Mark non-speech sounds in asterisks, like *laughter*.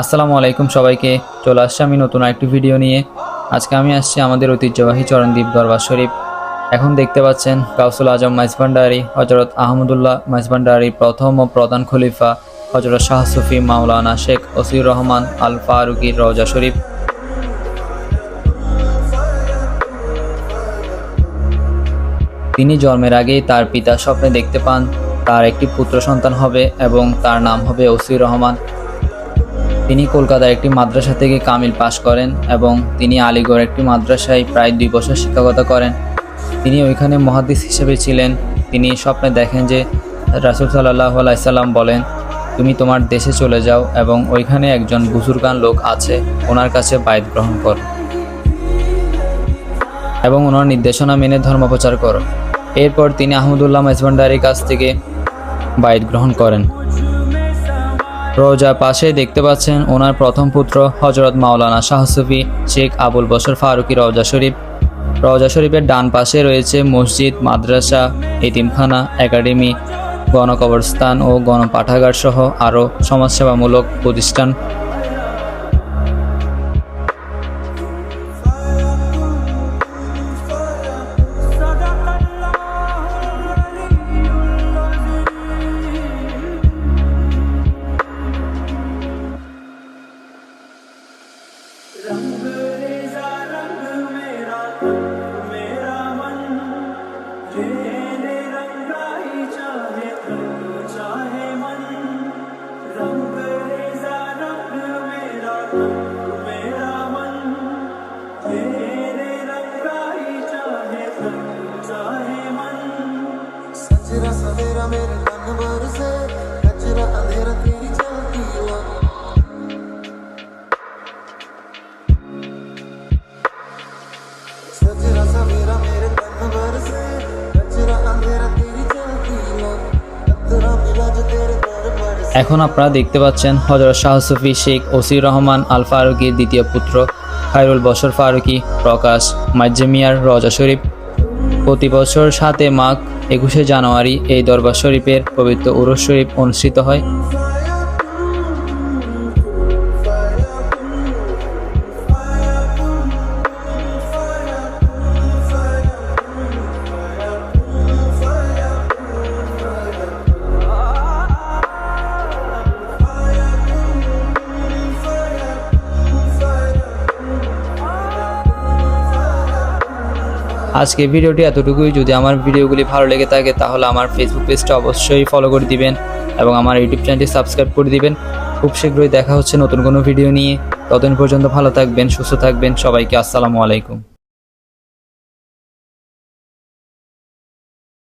আসসালামু আলাইকুম সবাইকে। চলে আসছি আমি নতুন আরেকটি ভিডিও নিয়ে। আজকে আমি আসছি আমাদের ঐতিহ্যবাহী চরণদ্বীপ দরবার শরীফ। এখন দেখতে পাচ্ছেন কাউসুল আজম মাইজভান্ডারি হজরত আহমদুল্লাহ মাইজভান্ডারি প্রথম ও প্রধান খলিফা হজরত শাহ সুফি মাওলানা শেখ ওসির রহমান আল ফারুকির রওজা শরীফ। তিনি জন্মের আগেই তার পিতা স্বপ্নে দেখতে পান, তার একটি পুত্র সন্তান হবে এবং তার নাম হবে ওসির রহমান। তিনি কলকাতার একটি মাদ্রাসা থেকে কামিল পাশ করেন এবং তিনি আলিগড় একটি মাদ্রাসায় প্রায় দুই বছর শিক্ষকতা করেন। তিনি ওইখানে মহাদিস হিসেবে ছিলেন। তিনি স্বপ্নে দেখেন যে রাসুল সাল্লাহ আলাইসাল্লাম বলেন, তুমি তোমার দেশে চলে যাও এবং ওইখানে একজন বুজুর্গান লোক আছে, ওনার কাছে বাইত গ্রহণ করো এবং ওনার নির্দেশনা মেনে ধর্ম প্রচার করো। এরপর তিনি আহমদুল্লাহ মেজবান্ডারির কাছ থেকে বাইত গ্রহণ করেন। রোজা পাশে দেখতে পাচ্ছেন ওনার প্রথম পুত্র হজরত মাওলানা শাহসুফি শেখ আবুল বসর ফারুকি রওজা শরীফ। রওজা শরীফের ডান পাশে রয়েছে মসজিদ, মাদ্রাসা, এতিমখানা, একাডেমি, গণকবরস্থান ও গণপাঠাগার সহ আরও সমাজসেবামূলক প্রতিষ্ঠান। 让 *laughs* এখন আপনারা দেখতে পাচ্ছেন হজরত শাহসুফি শেখ ওসির রহমান আল ফারুকির দ্বিতীয় পুত্র, খায়রুল বসর ফারুকি, প্রকাশ মাজ্জামিয়ার রজা শরীফ। প্রতি বছর সাতে মাঘ একুশে জানুয়ারি এই দরবার শরীফের পবিত্র উরস শরীফ অনুষ্ঠিত হয়। আজকে ভিডিওটি এতটুকুই। যদি আমার ভিডিওগুলি ভালো লেগে থাকে, তাহলে আমার ফেসবুক পেজটা অবশ্যই ফলো করে দিবেন এবং আমার ইউটিউব চ্যানেলটি সাবস্ক্রাইব করে দিবেন। খুব শীঘ্রই দেখা হচ্ছে নতুন কোনো ভিডিও নিয়ে। ততদিন পর্যন্ত ভালো থাকবেন, সুস্থ থাকবেন। সবাইকে আসসালামু আলাইকুম।